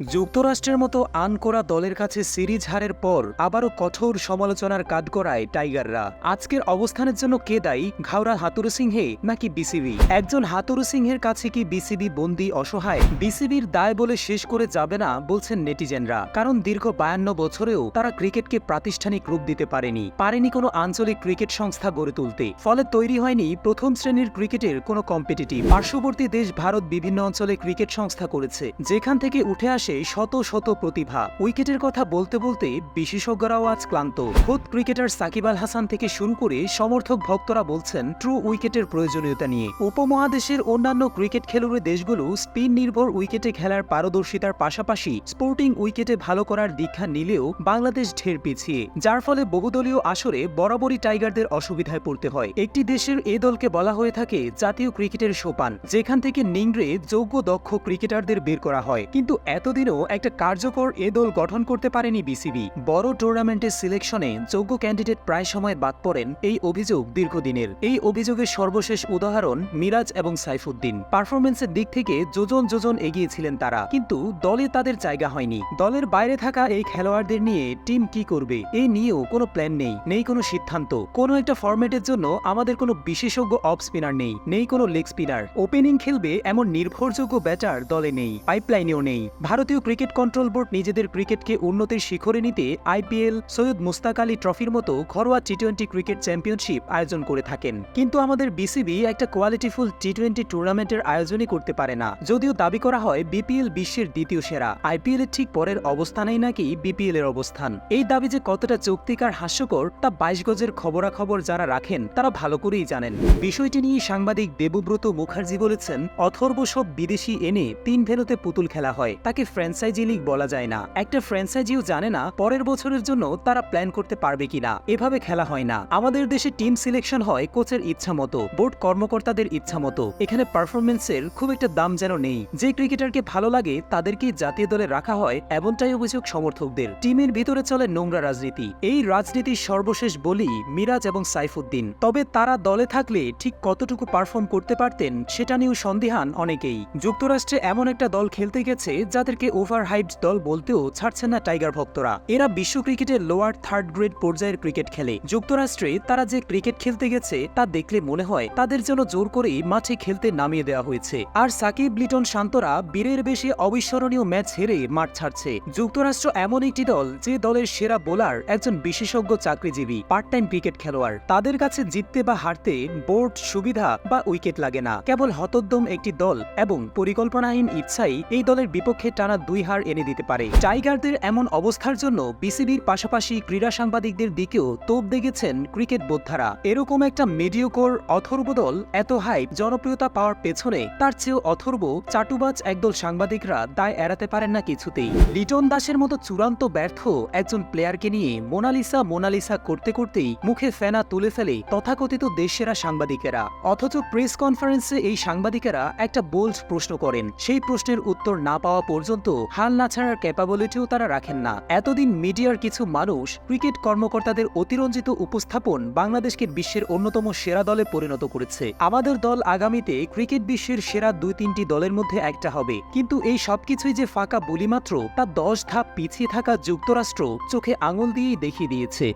যুক্তরাষ্ট্রের মতো আন করা দলের কাছে সিরিজ হারের পর আবারও কঠোর সমালোচনার কাজ করায় টাইগাররা। আজকের অবস্থানের জন্য কে দায়ী? ঘাওড়া হাতুরু সিংহে নাকি বিসিবি? একজন হাতুরু সিংহের কাছে কি বিসিবি বন্দি অসহায়? বিসিবির দায় বলে শেষ করে যাবে না, বলছেন নেটিজেনরা। কারণ দীর্ঘ বায়ান্ন বছরেও তারা ক্রিকেটকে প্রাতিষ্ঠানিক রূপ দিতে পারেনি। পারেনি কোনো আঞ্চলিক ক্রিকেট সংস্থা গড়ে তুলতে। ফলে তৈরি হয়নি প্রথম শ্রেণির ক্রিকেটের কোনো কম্পিটিটিভ। পার্শ্ববর্তী দেশ ভারত বিভিন্ন অঞ্চলে ক্রিকেট সংস্থা করেছে। যেখান থেকে উঠে আসে শত শত প্রতিভা। উইকেটের কথা বলতে বলতে বিশেষজ্ঞরাও আজ ক্লান্ত। খোদ ক্রিকেটার সাকিব আল হাসান থেকে শুরু করে সমর্থক ভক্তরা বলছেন, ট্রু উইকেটের প্রয়োজনীয়তা নিয়ে। উপমহাদেশের অন্যান্য ক্রিকেট খেলুড়ে দেশগুলো স্পিন নির্ভর উইকেটে খেলার পারদর্শিতার পাশাপাশি স্পোর্টিং উইকেটে ভালো করার দীক্ষা নিলেও বাংলাদেশ ঢের পিছিয়ে, যার ফলে বহুদলীয় আসরে বরাবরই টাইগারদের অসুবিধায় পড়তে হয়। একটি দেশের এ দলকে বলা হয়ে থাকে জাতীয় ক্রিকেটের সোপান, যেখান থেকে নিংড়ে যোগ্য দক্ষ ক্রিকেটারদের বের করা হয়। কিন্তু এতদিনও একটা কার্যকর এ দল গঠন করতে পারেনি বিসিবি, বড় টুর্নামেন্টের সিলেকশনে যোগ্য ক্যান্ডিডেট প্রায় সময় বাদ পড়েন এই অভিযোগ দীর্ঘদিনের। এই অভিযোগের সর্বশেষ উদাহরণ মিরাজ এবং সাইফুদ্দিন। পারফরমেন্সের দিক থেকে যোজন যোজন এগিয়েছিলেন তারা, কিন্তু দলে তাদের জায়গা হয়নি। দলের বাইরে থাকা এই খেলোয়াড়দের নিয়ে টিম কি করবে এই নিয়েও কোনো প্ল্যান নেই নেই কোনো সিদ্ধান্ত। কোনো একটা ফরম্যাটের জন্য আমাদের কোনো বিশেষজ্ঞ অফ স্পিনার নেই নেই কোনো লেগ স্পিনার ওপেনিং খেলবে এমন নির্ভরযোগ্য ব্যাটার দলে নেই পাইপলাইনেও নেই। ভারতীয় ক্রিকেট কন্ট্রোল বোর্ড নিজেদের ক্রিকেটকে উন্নতির শিখরে নিতে আইপিএল সৈয়দ মুস্তাক আলী ট্রফির মতো ঘরোয়া টি টোয়েন্টি ক্রিকেট চ্যাম্পিয়নশিপ আয়োজন করে থাকেন। কিন্তু আমাদের বিসিবি একটা কোয়ালিটিফুল টি টোয়েন্টি টুর্নামেন্টের আয়োজনই করতে পারে না। যদিও দাবি করা হয় বিপিএল বিশ্বের দ্বিতীয় সেরা। আইপিএল এর ঠিক পরের অবস্থানেই নাকি বিপিএল এর অবস্থান। এই দাবি যে কতটা যৌক্তিকার হাস্যকর, তা বাইশ গজের খবরাখবর যারা রাখেন, তারা ভালো করেই জানেন। বিষয়টি নিয়ে সাংবাদিক দেবব্রত মুখার্জি বলেছেন, অথর্ব সব বিদেশি এনে তিন ভেনুতে পুতুল খেলা হয়। তাকে ফ্র্যাঞ্চাইজি লিগ বলা যায় না। একটা ফ্র্যাঞ্চাইজিও জানে না পরের বছরের জন্য তারা প্ল্যান করতে পারবে কিনা এভাবে খেলা হয় না। আমাদের দেশে টিম সিলেকশন হয় কোচের ইচ্ছা মতো, বোর্ড কর্মকর্তাদের ইচ্ছা মতো। এখানে পারফরমেন্সের খুব একটা দাম যেন নেই। যে ক্রিকেটারকে ভালো লাগে, তাদেরকেই জাতীয় দলে রাখা হয় এমনটাই অভিযোগ সমর্থকদের। টিমের ভিতরে চলে নোংরা রাজনীতি। এই রাজনীতির সর্বশেষ বলি মিরাজ এবং সাইফুদ্দিন। তবে তারা দলে থাকলে ঠিক কতটুকু পারফর্ম করতে পারতেন, সেটা নিয়েও সন্দিহান অনেকেই। যুক্তরাষ্ট্রে এমন একটা দল খেলতে গেছে, যাদেরকে ওভার হাইপড দল বলতেও ছাড়ছেন না টাইগার ভক্তরা। এরা বিশ্ব ক্রিকেটের লোয়ার থার্ড গ্রেড পর্যায়ের ক্রিকেট খেলে। যুক্তরাষ্ট্রে তারা যে ক্রিকেট খেলতে গেছে, তা দেখলে মনে হয় তাদের জন্য জোর করেই মাঠে খেলতে নামিয়ে দেওয়া হয়েছে। আর সাকিব, লিটন শান্তরা বীরের বেশি অবিস্মরণীয় ম্যাচ হেরে মাঠ ছাড়ছে। যুক্তরাষ্ট্র এমন একটি দল, যে দলের সেরা বোলার, একজন বিশেষজ্ঞ চাকরিজীবী পার্ট টাইম ক্রিকেট খেলোয়াড়। তাদের কাছে জিততে বা হারতে বোর্ড সুবিধা বা উইকেট লাগে না। কেবল হতোদ্যম একটি দল এবং পরিকল্পনাহীন ইচ্ছাই এই দলের বিপক্ষে টানা দুই হার এনে দিতে পারে। টাইগারদের এমন অবস্থার জন্য বিসিবির পাশাপাশি ক্রীড়া সাংবাদিকদের দিকেও তোপ দেখেছেন ক্রিকেট বোদ্ধারা। এরকম একটা মিডিওকোর অথর্ব দল এত হাইপ জনপ্রিয়তা পাওয়ার পেছনে তার চেয়েও অথর্ব চাটুবাজ একদল সাংবাদিকরা দায় এড়াতে পারেন না কিছুতেই। লিটন দাসের মতো চূড়ান্ত ব্যর্থ একজন প্লেয়ারকে নিয়ে মোনালিসা মোনালিসা করতে করতেই মুখে ফেনা তুলে ফেলে তথাকথিত দেশসেরা সাংবাদিকেরা। অথচ প্রেস কনফারেন্সে এই সাংবাদিকেরা একটা বোল্ড প্রশ্ন করেন। সেই প্রশ্নের উত্তর না পাওয়া পর্যন্ত হাল না ছাড়ার ক্যাপাবিলিটিও তারা রাখেন না। এতদিন মিডিয়ার কিছু মানুষ ক্রিকেট কর্মকর্তাদের অতিরঞ্জিত উপস্থাপন বাংলাদেশকে বিশ্বের অন্যতম সেরা দলে পরিণত করেছে। আমাদের দল আগামীতে ক্রিকেট বিশ্বের সেরা দুই তিনটি দলের মধ্যে একটা হবে। কিন্তু এই সবকিছুই যে ফাঁকা বলিমাত্র, তা দশ ধাপ পিছিয়ে থাকা যুক্তরাষ্ট্র চোখে আঙুল দিয়েই দেখিয়ে দিয়েছে।